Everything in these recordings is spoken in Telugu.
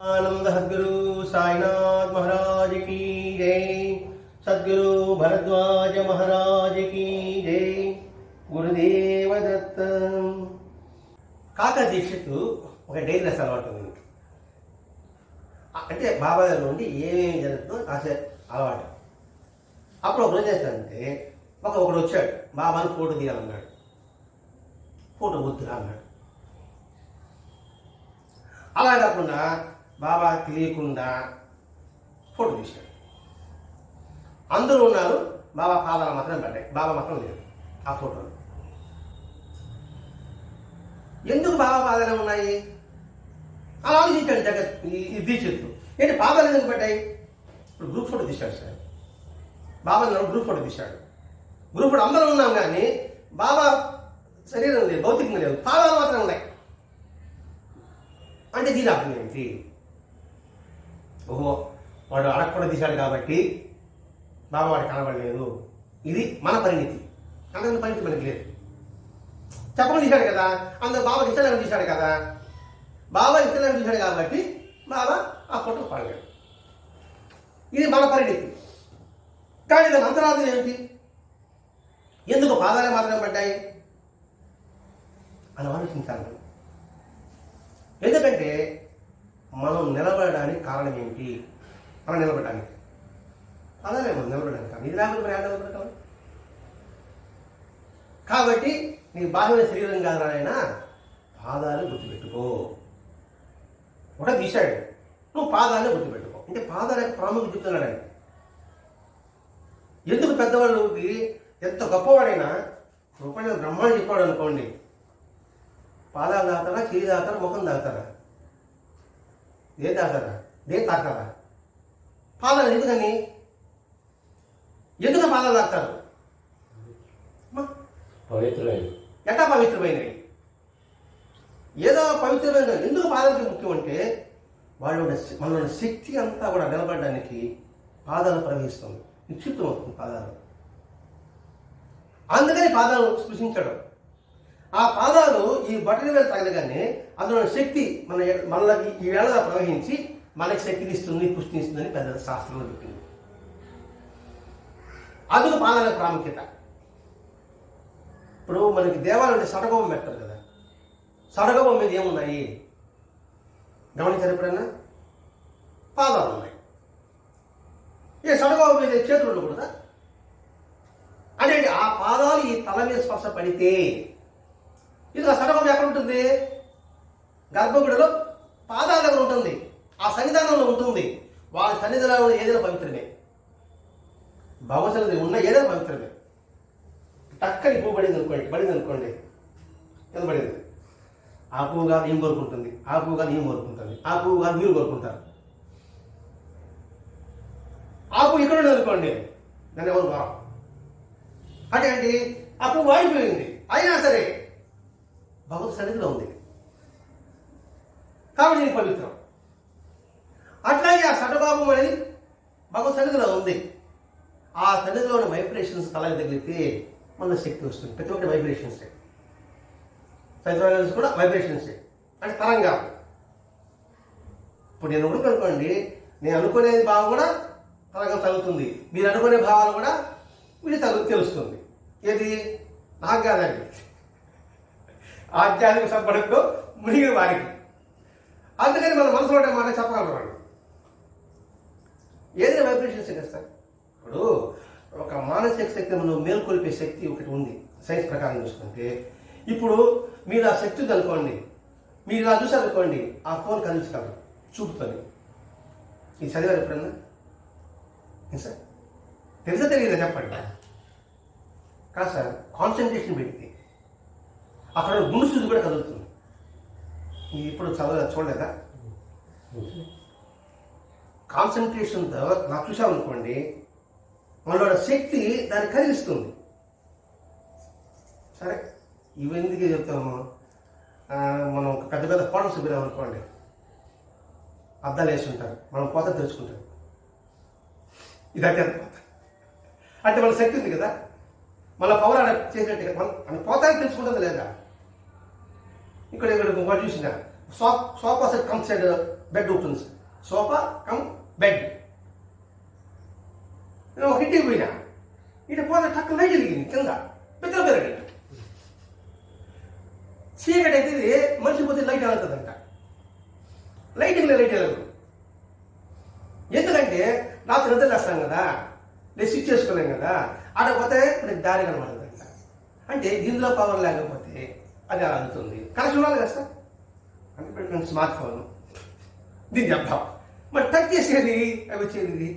आनंद सदगुरु साईनाथ महाराज की जय सदगुरु भरद्वाज महाराज की जय గురుదేవ దత్త కాక దీక్షకు ఒక డైరీ రస అలవాటు ఉంది అంటే బాబా గారి నుండి ఏమేమి జరుగుతుందో రాసే అలవాటు అప్పుడు ఒక రోజు చేస్తానంటే ఒక ఒకడు వచ్చాడు బాబాని ఫోటో తీయాలన్నాడు ఫోటో వద్దురా అన్నాడు అలా కాకుండా బాబా తెలియకుండా ఫోటో తీశాడు. అందరూ ఉన్నారు బాబా పాదాలు మాత్రం పడ్డాయి బాబా మాత్రం లేదు ఆ ఫోటోలు. ఎందుకు బాబా పాదాలు ఉన్నాయి? అలా ఆలోచించాడు జగత్ ఈ- చెప్తూ ఏంటి పాదాలు ఎందుకు పడ్డాయి ఇప్పుడు గ్రూప్ ఫోటో తీశాడు సార్. బాబా నన్ను గ్రూప్ ఫోటో తీశాడు. గ్రూప్ ఫోటో అందరం ఉన్నాం కానీ బాబా శరీరం లేదు భౌతికంగా లేదు. పాదాలు మాత్రం ఉన్నాయి. అంటే దీని అర్థం ఏంటి? ఓహో వాడు అడగకుండా తీశాడు కాబట్టి బాబా వాడు కనబడలేదు. ఇది మన పరిణితి. అంతకుముందు పరిణితి మనకి లేదు. చెప్పకుండా తీశాడు కదా? అందులో బాబా ఇష్టం తీశాడు కదా? బాబా ఇష్టం తీశాడు కాబట్టి బాబా ఆ ఫోటో పడలేడు ఇది మన పరిణితి. కానీ దాని అంతరార్థం ఏమిటి? ఎందుకు పాదాలు మాత్రమే పడ్డాయి? అని ఆలోచించాలి ఎందుకంటే మనం నిలబడడానికి కారణం ఏంటి? మనం నిలబడడానికి. పాదాలే మనం నిలబడడానికి కారణం. ఇది లేకుండా మనం నిలబడతాం కాబట్టి? నీ బాహ్యమైన శరీరం కాదు నాయన పాదాలు గుర్తుపెట్టుకో. ఒక తీశాడు నువ్వు పాదాన్ని గుర్తుపెట్టుకో. అంటే పాదాల యొక్క ప్రాముఖ్యత చెప్తున్నాడు ఆయన. ఎందుకు పెద్దవాళ్ళకి ఎంత గొప్పవాడైనా రూపాయలు బ్రహ్మాండ చెప్పాడు అనుకోండి. పాదాలు తాగుతారా చేయి తాగుతారా ముఖం తాగుతారా దేని తాగుతారా దేని తాగుతారా పాదాలు ఎందుకని ఎందుకు తాగుతారు? అమ్మా, పవిత్రమైన ఎట్టా పవిత్రమైనవి? ఏదో పవిత్రమైన ఎందుకు పాదాలకి ముఖ్యం అంటే వాళ్ళు మనలో ఉన్న శక్తి అంతా కూడా నిలబడడానికి పాదాలు ప్రవహిస్తుంది నిక్షిప్తం అవుతుంది పాదాలు. అందుకని పాదాలు స్పృశించడం. ఆ పాదాలు ఈ బట్టల మీద తగలగానే అందులో శక్తి మన మనకి ఈ వేళ ప్రవహించి మనకి శక్తిని ఇస్తుంది పుష్టిని పెద్ద శాస్త్రంలో చెప్పింది. అందుకు పాదాల ప్రాముఖ్యత. ఇప్పుడు మనకి దేవాలయం సడగోపం పెడతారు కదా. సడగోపం మీద ఏమున్నాయి? గమనించారు ఎప్పుడన్నా పాదాలు ఉన్నాయి. ఏ సడగోపం మీద చేతులు ఉండకూడదా? అంటే ఆ పాదాలు ఈ తల మీద స్పర్శ పడితే ఇది సర్వం సడగోపం ఎక్కడ ఉంటుంది? గర్భగుడిలో పాదాల దగ్గర ఉంటుంది. ఆ సన్నిధానంలో ఉంటుంది. వాళ్ళ సన్నిధిలో ఉన్న ఏదైనా పవిత్రమే. భగవసన్నిధి ఉన్న ఏదైనా పవిత్రమే. టక్కని పువ్వు పడింది అనుకోండి పడింది అనుకోండి. ఎంత పడింది? ఆ పువ్వు కాదు ఏం కోరుకుంటుంది? ఆ పువ్వు కాదు ఏం కోరుకుంటుంది? ఆ పువ్వు కాదు మీరు కోరుకుంటారు. ఆ పువ్వు ఇక్కడ ఉండదు అనుకోండి దాన్ని ఎవరు కోరం? అంటే ఏంటి? ఆ పువ్వు వాడిపోయింది. అయినా సరే భగవత్ సన్నిధిలో ఉంది. కాబట్టి దీనికి పవిత్రం. అట్లాగే ఆ షటభాగం అనేది భగవత్ సన్నిధిలో ఉంది. ఆ సన్నిధిలోని ఉన్న వైబ్రేషన్స్ తలకి తగిలితే మన శక్తి వస్తుంది. ప్రతి ఒక్కటి వైబ్రేషన్స్ సైన్స్ కూడా వైబ్రేషన్స్ అంటే తరంగా. ఇప్పుడు నేను అనుకోండి నేను అనుకునేది భావం కూడా తరంగం తగ్గుతుంది మీరు అనుకునే భావాలు కూడా వీడి తగ్గు తెలుస్తుంది. ఏది? నాకు కాదండి ఆధ్యాత్మిక సంపదతో మునిగిన వారికి. అందుకని మన మనసులో ఉండే మాట చెప్పగలరు వాళ్ళు. ఏదైనా వైబ్రేషన్స్ చేస్తారు. ఇప్పుడు ఒక మానసిక శక్తి మనం మేల్కొల్పే శక్తి ఒకటి ఉంది. సైన్స్ ప్రకారం చూసుకుంటే. ఇప్పుడు మీరు ఆ శక్తి కలుపుకోండి అనుకోండి మీరు ఇలా చూసారు అనుకోండి ఆ ఫోన్ కదిలించగలరు చూపుతుంది. ఇది చదివారు ఎప్పుడన్నా? సార్? తెలిసే తెలియదా? చెప్పండి. కాదు సార్ కాన్సన్ట్రేషన్ పెడితే. అక్కడ గుండు సూది కూడా కదులుతుంది. ఇది ఇప్పుడు చదవ చూడలేదా? కాన్సన్ట్రేషన్తో నాకు చూసామనుకోండి మనలో శక్తి దాన్ని కలిగిస్తుంది సరే ఇవి ఎందుకు చెప్తాము? మనం పెద్ద పెద్ద ఫోటోస్ వెళ్ళాం అనుకోండి అద్దాలు వేసి ఉంటారు మనం పోత తెలుసుకుంటాం ఇది అంటే అంటే మన శక్తి ఉంది కదా? మన పవర్ ఆడ చేసినట్టు మన మన కోత తెలుసుకుంటుంది లేదా? ఇక్కడ ఇక్కడ ఇంకోటి చూసిన sofa set cum side bed ఉంటుంది. Sofa cum bed. నేను ఒక ఇంటికి పోయినా. ఇటు పోతే టక్క లైట్ వెలిగింది కింద. పెద్ద పెరగ చీకటి అయితే ఇది మనిషి పోతే లైట్ వెళ్తుందంట లైటింగ్ లైట్ వెళ్ళదు ఎందుకంటే రాత్రి నిద్ర లేస్తాం కదా నేను స్విచ్ చేసుకోలేం కదా అక్కడ పోతే మనకి దారి కనబడదంట. అంటే దీనిలో పవర్ లేకపోతే అది అలా అందుతుంది కనెక్షన్ ఉండాలి కదా సార్? అంటే నేను స్మార్ట్ ఫోన్ దీన్ని చెప్తాం మరి టచ్ చేసేది అవి వచ్చేది? ఇది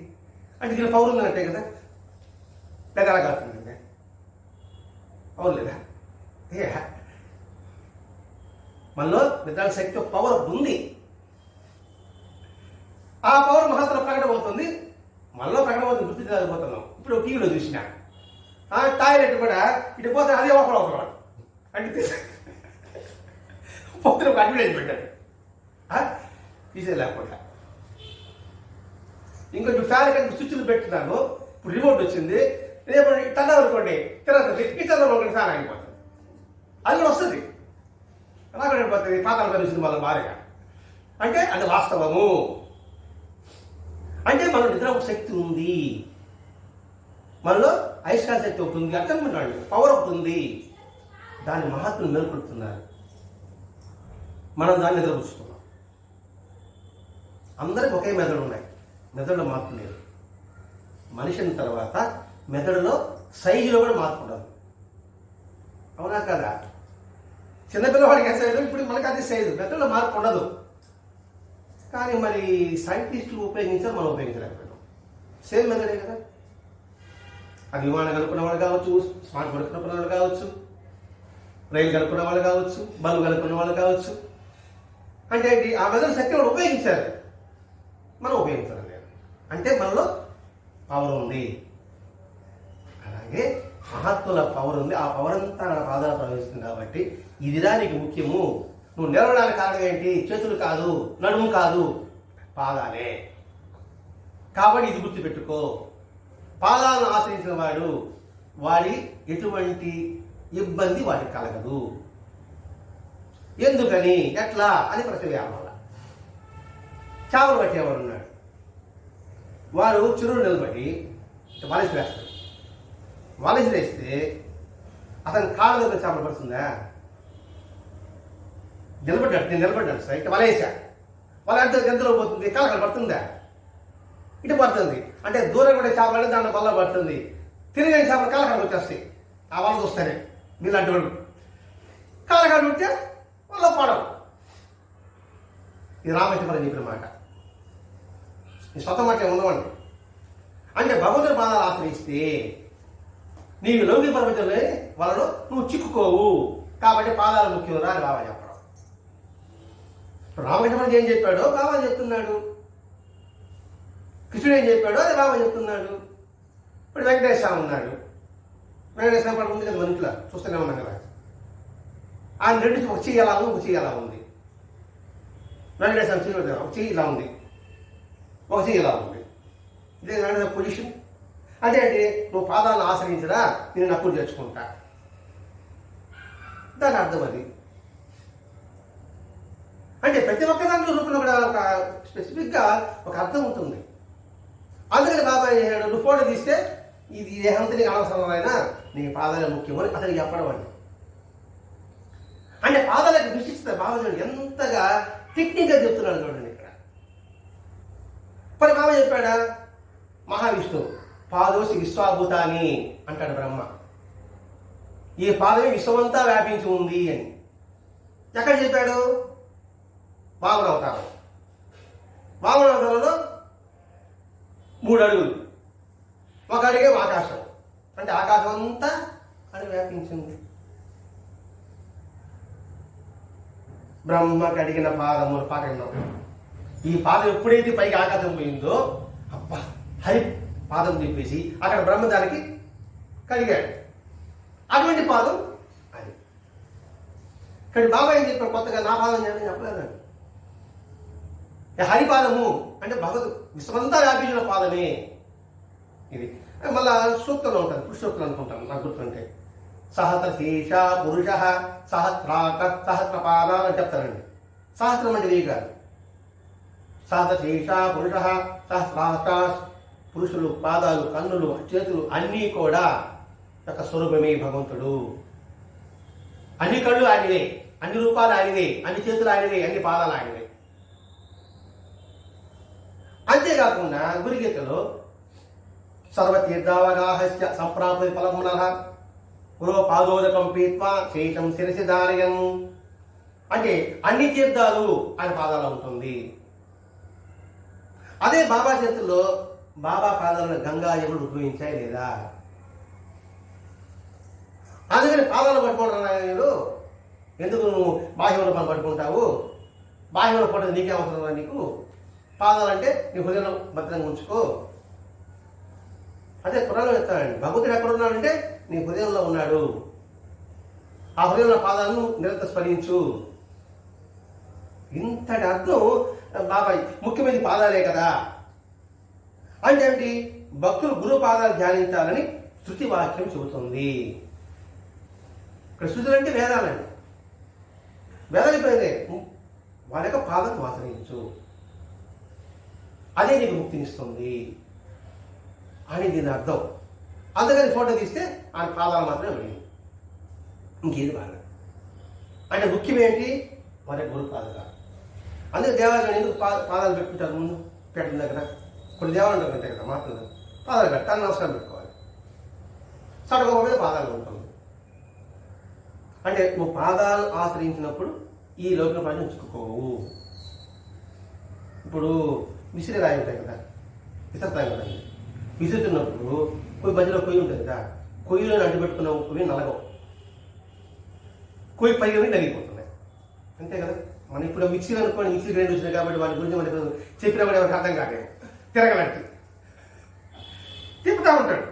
అంటే దీని పవర్ ఉందంటే కదా? లేదా అలా కాకుండా పవర్ లేదా? ఏ? మనలో విధాన శక్తి పవర్ ఉంది. ఆ పవర్ మహత్తర ప్రకటమవుతుంది మనలో ప్రకటమవుతుంది గుర్తు చదివిపోతున్నాం ఇప్పుడు టీవీలో చూసిన. ఆ టాయిలెట్ కూడా ఇటు పోతే అదే ఓపెన్ అవుతున్నాడు అంటే పొద్దున ఒక అడ్వర్టైజ్ పెట్టాడు ఆ? తీసేయలేకుండా ఇంకొంచెం ఫ్యాన్ కంటే స్విచ్లు పెట్టున్నాను ఇప్పుడు రిమోట్ వచ్చింది రేపు టన్ అనుకోండి తిరుగుతుంది ఇతర అనుకోండి ఫ్యాన్ ఆగిపోతుంది. అది కూడా వస్తుంది. ఎలా కూడా అయిపోతుంది పాతాల పరిస్థితి మళ్ళీ భారీగా అంటే అది వాస్తవము. అంటే మన నిద్ర ఒక శక్తి ఉంది. మనలో ఐస్కార శక్తి ఒకటి ఉంది. అర్థం పవర్ ఒకటి ఉంది. దాని మహాత్ములు మేల్కొడుతున్నారు మనం దాన్ని నిద్రపుచ్చుతున్నాం. అందరికి ఒకే మెదడు ఉన్నాయి. మెదడులో మార్పు లేదు. మనిషిని తర్వాత మెదడులో సైజులో కూడా మార్పు ఉండదు. అవునా కదా? చిన్నపిల్లవాడికి ఏ సైజు? ఇప్పుడు మనకి అది సైజు. మెదడులో మార్పు ఉండదు. కానీ మరి సైంటిస్టులు ఉపయోగించారు మనం ఉపయోగించలేకపోయినాం సేమ్ మెథడే కదా. అది విమానం కనుక్కున్న వాళ్ళు కావచ్చు స్మార్ట్ ఫోన్ కనుక్కున్న వాళ్ళు కావచ్చు రైలు కనుక్కున్న వాళ్ళు కావచ్చు బల్బు కనుక్కున్న వాళ్ళు కావచ్చు అంటే ఆ మెదడు శక్తి వాళ్ళు ఉపయోగించారు మనం ఉపయోగించాలి అంటే మనలో పవర్ ఉంది. అలాగే మహాత్ముల పవర్ ఉంది. ఆ పవర్ అంతా నా పాదాలు ప్రవేశిస్తుంది కాబట్టి ఇది దానికి ముఖ్యము. నువ్వు నిలవడానికి కారణం ఏంటి? చేతులు కాదు నడుము కాదు పాదాలే. కాబట్టి ఇది గుర్తుపెట్టుకో. పాదాలను ఆశ్రయించిన వాడు వాడి ఎటువంటి ఇబ్బంది వాడికి కలగదు. ఎందుకని? ఎట్లా? అని ప్రతి వేయాలి. మళ్ళా చేపలు పట్టేవాడు ఉన్నాడు. వారు చెరువు నిలబడి వలసి వేస్తారు. వలసి వేస్తే అతని కాళ్ళ దగ్గర చేపలు పడుతుందా? నిలబడ్డాడు నేను నిలబడ్డాను సార్. ఇట్లా వలేసా. వల ఎంత పోతుంది. కాళ్ళ పడుతుందా? ఇటు పడుతుంది. అంటే దూరం కూడా చేపలు అంటే దాంట్లో వల్ల పడుతుంది. తిరిగిన చేపలు కాళ్ళకాడ వచ్చేస్తాయి. ఆ వల చూస్తానే మీలాంటి వాడు. కాళ్ళకాడ ఉంటే వల్ల పడవు ఇది రామచంద్ర చెప్పిన మాట. నీ సొంత మాట ఉండవండి. అంటే భగవంతుని పాదాలు ఆశ్రయిస్తే నీవు లౌకిక ప్రపంచంలో వాళ్ళలో నువ్వు చిక్కుకోవు. కాబట్టి పాదాలు ముఖ్యం రా అని బాబా చెప్పడం రామకృష్ణ ఏం చెప్పాడో? బాబా చెప్తున్నాడు. కృష్ణుడు ఏం చెప్పాడో? అది బాబా చెప్తున్నాడు. ఇప్పుడు వెంకటేశ్వర స్వామి ఉన్నాడు. వెంకటేశ్వర స్వామి ఉంది కదా మన ఇంట్లో. చూస్తూనే ఉన్నాం కదా. ఆయన రెండు ఒక ఎలా ఉంది? ఒక ఎలా ఉంది? వెంకటేశ్వర చెయ్యి ఒక చెయ్యి ఇలా ఉంది. ఒక చెయ్యి ఇలా ఉంది. ఇదే వెంకటేశ్వర పొజిషన్ అంటే అంటే నువ్వు పాదాలను ఆశ్రయించరా? నేను నక్కులు తెచ్చుకుంటా. దాని అర్థం అది. అంటే ప్రతి ఒక్క దాంట్లో రూపంలో కూడా ఒక స్పెసిఫిక్గా ఒక అర్థం ఉంటుంది. అందుకని బాబాయ్ ఏం నువ్వు ఫోటో తీస్తే ఇది దేహంతో నీకు అనవసరం అయినా నీకు పాదాలే ముఖ్యం అని అతనికి చెప్పడం అండి అంటే పాదాలకు విశిష్టత బాబా ఎంతగా టెక్నిక్గా చెప్తున్నాడు చూడండి ఇక్కడ. మరి బాబా చెప్పాడా? మహావిష్ణువు. పాదోసి విశ్వాభూతాని అంటాడు బ్రహ్మ. ఈ పాదమే విశ్వమంతా వ్యాపించి ఉంది అని. ఎక్కడ చెప్పాడు? వామన అవతారం వామన అవతారంలో మూడు అడుగులు. ఒక అడిగే ఆకాశం. అంటే ఆకాశం అంతా అది వ్యాపించింది బ్రహ్మ కడిగిన పాదము పాట విన్నాం. ఈ పాదం ఎప్పుడైతే పైకి ఆకాశం పోయిందో అబ్బా హరి పాదం తిప్పేసి అక్కడ బ్రహ్మ దానికి కడిగాడు. అటువంటి పాదం అది. కానీ బాబా ఏం చెప్పాడు కొత్తగా నా పాదం చేయాలని చెప్పలేదు? హరిపాదము అంటే భగవద్ విశ్వమంతా వ్యాపించిన పాదమే ఇది. మళ్ళా సూక్తంలో ఉంటుంది పురుషోక్తులు అనుకుంటాను నాకు గుర్తుంటే. సహత పురుష సహస్రాక సహస్రపాద అని చెప్తారండి. సహస్రం అంటే వెయ్యి కాదు. సహస్రశీష పురుష సహస్రాక పురుషులు పాదాలు కన్నులు చేతులు అన్నీ కూడా యొక్క స్వరూపమే భగవంతుడు. అన్ని కళ్ళు ఆయనవే అన్ని రూపాలు ఆయనవే అన్ని చేతులు ఆయనవే అన్ని పాదాలు ఆయనవే. అంతేకాకుండా గురిగీతలో సర్వతీర్థావగాహస్య సంప్రాప్తి ఫలమునహ గురో పాదోదకం పీత్వా శేషం శిరసి దారయం అంటే అన్ని తీర్థాలు ఆయన పాదాలు ఉంటుంది. అదే బాబా చేతుల్లో బాబా పాదాలను గంగా ఎవరు ఉపయోగించాయి లేదా? అందుకని పాదాలు పట్టుకోవడం నేను ఎందుకు నువ్వు బాహ్యంలో పని పట్టుకుంటావు? బాహ్యంలో పట్టుకు నీకే అవసరం రా నీకు? పాదాలు అంటే నీ హృదయంలో భద్రంగా ఉంచుకో. అదే పురాణం చెప్తానండి భగవంతుడు ఎక్కడ ఉన్నాడంటే నీ హృదయంలో ఉన్నాడు. ఆ హృదయంలో పాదాలను నిరంతర స్మరించు ఇంతటి అర్థం బాబాయ్ ముఖ్యమైన పాదాలే కదా. అంటే ఏంటి భక్తులు గురు పాదాలు ధ్యానించాలని శృతి వాక్యం చెబుతుంది. ఇక్కడ శృతులు అంటే వేదాలండి. వేదాలు వాళ్ళ యొక్క పాదకు ఆశ్రయించు అదే నీకు ముక్తినిస్తుంది. అని దీని అర్థం. అందుకని ఫోటో తీస్తే ఆయన పాదాలు మాత్రమే ఉన్నాయి ఇంకేది బాగా అంటే ముఖ్యం ఏంటి మరి గురు పాదాలు అందుకే దేవాలయం ఎందుకు పాదాలు పెట్టుకుంటారు ముందు? పెట్టిన దగ్గర. కొన్ని దేవాలయం ఉంటాయి కదా మాటలు. పాదాలు పెట్టాలి నమస్కారం పెట్టుకోవాలి. సడగొప్ప మీద పాదాలు ఉంటుంది అంటే నువ్వు పాదాలు ఆశ్రయించినప్పుడు ఈ లోపల పని ఉంచుకోవు. ఇప్పుడు విసిరి రాయి ఉంటాయి కదా విసరతాయి కదా విసురుతున్నప్పుడు కొయ్యి మధ్యలో కొయ్యి ఉంటుంది కదా కొయ్యిలో అడ్డు పెట్టుకున్న కొయ్యి నలగవు. కొయ్యి పైగా నలిగిపోతున్నాయి. అంతే కదా? మనం ఇప్పుడు మిక్సీలు అనుకోండి మిక్సీ గ్రైండ్ వచ్చినాయి కాబట్టి వాటి గురించి మనకు చెప్పినా కూడా ఎవరికి అర్థం కాలేదు. తిరగలంటే తిప్పుతా ఉంటాడు.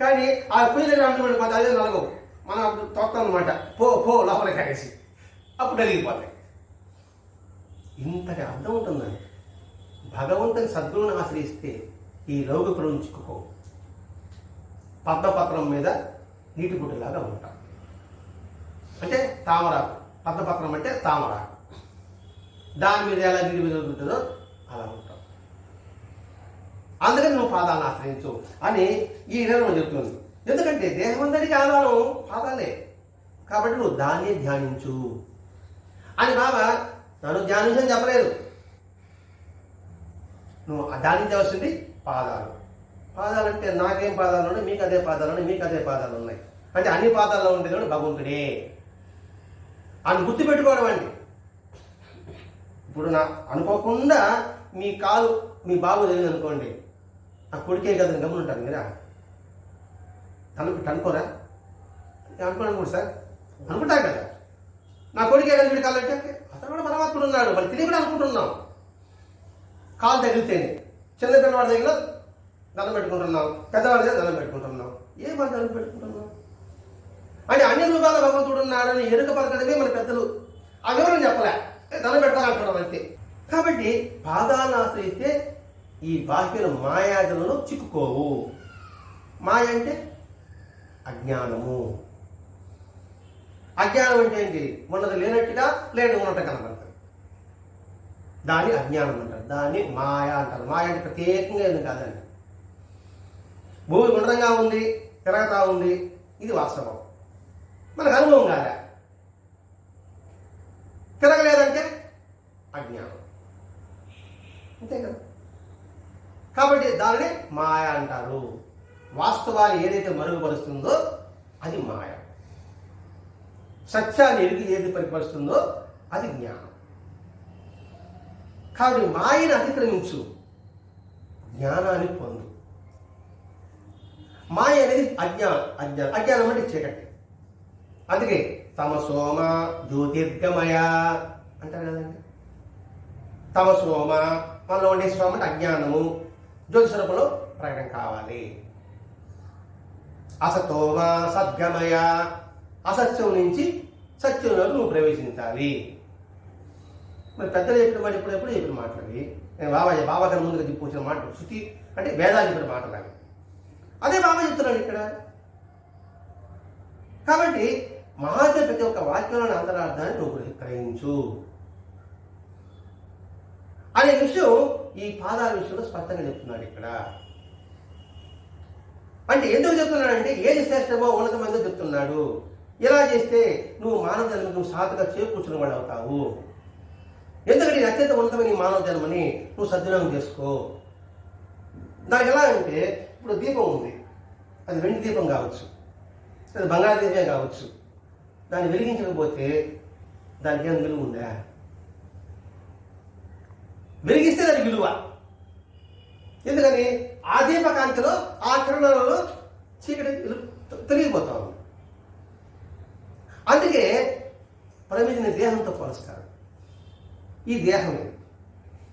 కానీ ఆ కొయ్యి దగ్గర అంటున్నాడు మాది అదే నలగవు. మనం తోస్తాం అనమాట పో పో లోపల కాగేసి అప్పుడు నలిగిపోతాయి. ఇంతటి అర్థం ఉంటుందండి. భగవంతుని సద్గురుని ఆశ్రయిస్తే ఈ లౌకిక ఉంచుకో పద్మపత్రం మీద నీటి గుడ్డలాగా ఉంటాం. అంటే తామరాకు. పద్మపత్రం అంటే తామరాకు. దాని మీద ఎలా నీటి మీద ఉంటుందో అలా ఉంటాం. అందుకని నువ్వు పాదాలను ఆశ్రయించు అని ఈ నిర్ణయం చెప్తుంది. ఎందుకంటే దేహమందరికి ఆధారం పాదాలే. కాబట్టి నువ్వు దాన్ని ధ్యానించు. అని బాబా నన్ను ధ్యానించని చెప్పలేదు. నువ్వు ధ్యానించవలసింది పాదాలు. పాదాలు అంటే నాకేం పాదాలు ఉన్నాయి? మీకు అదే పాదాలు ఉన్నాయి మీకు అదే పాదాలు ఉన్నాయి. అంటే అన్ని పాదాల్లో ఉండేది భగవంతుడే. అని గుర్తుపెట్టుకోవడం అండి. ఇప్పుడు నా అనుకోకుండా మీ కాలు మీ బాబు తెలియదు అనుకోండి. ఆ కొడుకే కదా గమనుంటారు మీరా తనకు అనుకోరా అనుకోను అనుకోండి సార్. అనుకుంటారు కదా. నా కొడుకే కదా వీడి కాలు అంటే అతను కూడా పరమాత్ముడు ఉన్నాడు. మరి కూడా అనుకుంటున్నాం. కాలు తగిలితేనే. చిన్న పిల్లవాడి దగ్గర దండం పెట్టుకుంటున్నాం పెద్దవాళ్ళ దగ్గర దండం పెట్టుకుంటున్నాం ఏ మన దండం పెట్టుకుంటున్నాం అంటే అన్ని రూపాయల భగవంతుడు ఉన్నాడని ఎరుక పలకడమే మన పెద్దలు. ఆ వివరం చెప్పలే. దండం పెడతానంటున్నాం అంతే. కాబట్టి పాదాలను ఆశ్రయిస్తే ఈ బాహ్యుల మాయాజలలో చిక్కుకోవు. మాయ అంటే అజ్ఞానము. అజ్ఞానం అంటే ఏంటి? ఉన్నది లేనట్టుగా లేని ఉన్నట్టు కనబడుతుంది దాన్ని అజ్ఞానం అంటారు. దాన్ని మాయ అంటారు. మాయ అంటే ప్రత్యేకంగా ఏం కాదండి. భూమి గుండ్రంగా ఉంది తిరగతా ఉంది ఇది వాస్తవం. మనకు అనుభవం కాదా? తిరగలేదంటే అజ్ఞానం. అంతే కదా? కాబట్టి దానిని మాయ అంటారు. వాస్తవాన్ని ఏదైతే మరుగుపరుస్తుందో అది మాయ. సత్యాన్ని ఎరిగి ఏది పరిపరుస్తుందో అది జ్ఞానం. కాబట్టి మాయను అతిక్రమించు. జ్ఞానాన్ని పొందు. మాయ అనేది అజ్ఞానం. అజ్ఞానం. అజ్ఞానం అంటే చీకటి. అందుకే తమ సోమ జ్యోతిర్గమయ అంటారు కదండి తమ సోమ మనలో ఉండే సోమ అంటే అజ్ఞానము. జ్యోతి స్వరూపంలో ప్రకటన కావాలి. అసతోమ సద్గమయ. అసత్యం నుంచి సత్యంలోకి నువ్వు ప్రవేశించాలి. మరి పెద్దలు చెప్పిన మాట ఎప్పుడెప్పుడు చెప్పిన మాటలు నేను బాబాయ్ బాబా గారి ముందుగా చెప్పొచ్చిన మాట శృతి అంటే వేదాలు చెప్పిన మాటలు అవి. అదే బాబా చెప్తున్నాడు ఇక్కడ. కాబట్టి మహాత్మ ప్రతి ఒక్క వాక్యంలోని అంతరార్థాన్ని నువ్వు గ్రహించు అనే విషయం ఈ పాదాల విషయంలో స్పష్టంగా చెప్తున్నాడు ఇక్కడ. అంటే ఎందుకు చెప్తున్నాడంటే ఏది శ్రేష్టమో ఉన్నతమైందో చెప్తున్నాడు. ఇలా చేస్తే నువ్వు మానవ జన్మ నువ్వు సాధగా చేకూర్చున్న వాడు అవుతావు. ఎందుకంటే అత్యంత ఉన్నతమైన మానవ జన్మని నువ్వు సద్వినియోగం చేసుకో. దానికి ఎలా అంటే ఇప్పుడు దీపం ఉంది. అది వెండి దీపం కావచ్చు. అది బంగారు దీపమే కావచ్చు. దాన్ని వెలిగించకపోతే దానికి ఏం విలువ ఉందా? వెలిగిస్తే దానికి విలువ. ఎందుకని? ఆ దీపకాంతిలో ఆ కిరణాలలో చీకటి తొలగిపోతా ఉంది. అందుకే ప్రమిదిని దేహంతో పోలుస్తారు. ఈ దేహం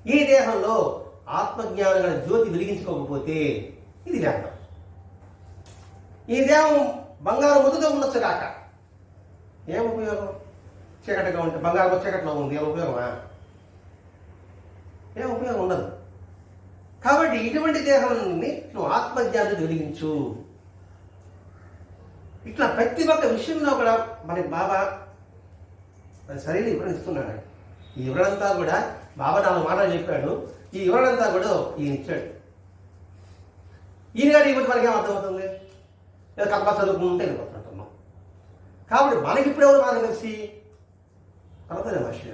ఈ దేహంలో ఆత్మజ్ఞానం జ్యోతి వెలిగించుకోకపోతే ఇది వేదం. ఈ దేహం బంగారం ముందుగా ఉండొచ్చు కాక ఏం ఉపయోగం? చీకటిగా ఉంటే బంగారం చీకటిలో ఉంది ఏం ఉపయోగమా? ఏం ఉపయోగం ఉండదు. కాబట్టి ఇటువంటి దేహాన్ని నువ్వు ఆత్మజ్ఞానం వెలిగించు. ఇట్లా ప్రతి ఒక్క విషయంలో కూడా మనకి బాబా అది సరైన వివరణ ఇస్తున్నాడు ఈ వివరణంతా కూడా బాబా నాలుగు మాటలు చెప్పాడు. ఈ వివరణంతా కూడా ఈయన ఇచ్చాడు. ఈయన గారు ఇప్పుడు మనకి ఏం అర్థమవుతుంది? లేదా కథ చదువుకుంటే వెళ్ళిపోతుంటున్నాం కాబట్టి మనకి ఇప్పుడు ఎవరు బాగా తెలిసి? పర్వతనే మహర్షి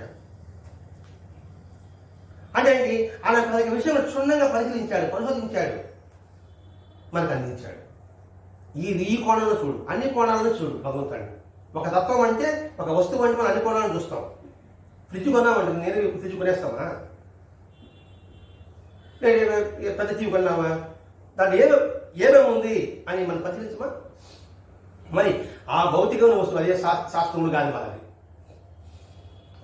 అంటే ఏంటి? ఆయన ప్రతి విషయంలో క్షుణ్ణంగా పరిశీలించాడు పరిశోధించాడు మనకు అందించాడు. ఈ ఈ కోణంలో చూడు అన్ని కోణాలను చూడు భగవంతుడిని ఒక తత్వం అంటే ఒక వస్తువు అంటే మనం అన్ని కోణాలను చూస్తాం. ఫ్రిడ్జ్ కొన్నామంటే నేను ఫ్రిడ్జ్ కొనేస్తామా? పెద్ద టీవీ కొన్నామా? దాంట్లో ఏమే ఏమేమి ఉంది అని మనం పరిశీలించమా? మరి ఆ భౌతికమైన వస్తువు అదే శాస్త్రములు కాదు మనది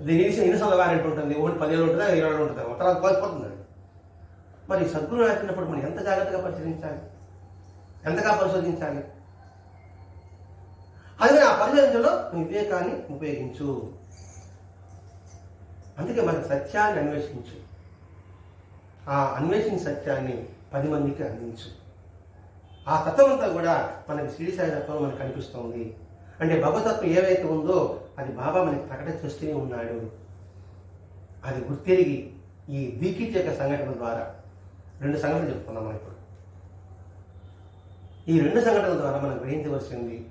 దీని విషయం ఎన్ని సంవత్సరాలు ఉంటుంది? ఒకటి పదిహేడు ఉంటుందా? ఇరవై రెండు ఉంటుందా? ఒక తర్వాత పోతుంది మరి సద్గురు రాసినప్పుడు మనం ఎంత జాగ్రత్తగా పరిశీలించాలి? ఎంతగా పరిశోధించాలి? అదే ఆ పరిశోధనలో వివేకాన్ని ఉపయోగించు. అందుకే మనకి సత్యాన్ని అన్వేషించు. ఆ అన్వేషించిన సత్యాన్ని. పది మందికి అందించు. ఆ తత్వం అంతా కూడా మనకి శ్రీసాయి తత్వం మనకు కనిపిస్తుంది. అంటే భగవతత్వం ఏవైతే ఉందో అది బాబా మనకి ప్రకటన చేస్తూనే ఉన్నాడు. అది గుర్తిరిగి ఈ దీకిట్ యొక్క సంఘటన ద్వారా రెండు సంఘటనలు చెప్పుకున్నాం మనం ఇప్పుడు. ఈ రెండు సంఘటనల ద్వారా మనం గ్రహించవలసింది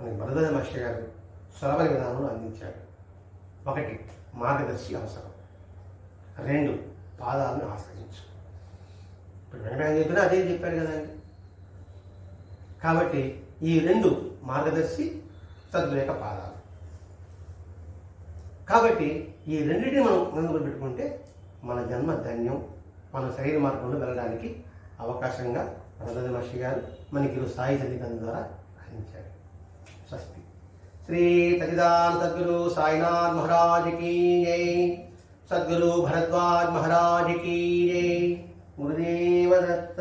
మనకి వరదల మాస్టర్ గారు సులభన విధానంలో అందించాడు. ఒకటి మార్గదర్శి అవసరం. రెండు పాదాలను ఆశ్రయించు. ఇప్పుడు వెంకటరాయ చెప్పినా అదే చెప్పాడు కదండి కాబట్టి ఈ రెండు మార్గదర్శి సద్వివేక పాదాలు. కాబట్టి ఈ రెండింటిని మనం ముందుకు పెట్టుకుంటే మన జన్మ ధన్యం మన శరీర మార్గంలో వెళ్ళడానికి అవకాశంగా వరద మహర్షి గారు మనకి ఈరోజు సాయి చదివిన ద్వారా గ్రహించాడు స్వస్తి. శ్రీ సచిదాన్ సద్గురు సాయినాథ్ మహారాజ్ కీ జై. సద్గురు భరద్వాజ్ మహారాజ్ కీ జై. గురుదేవ దత్త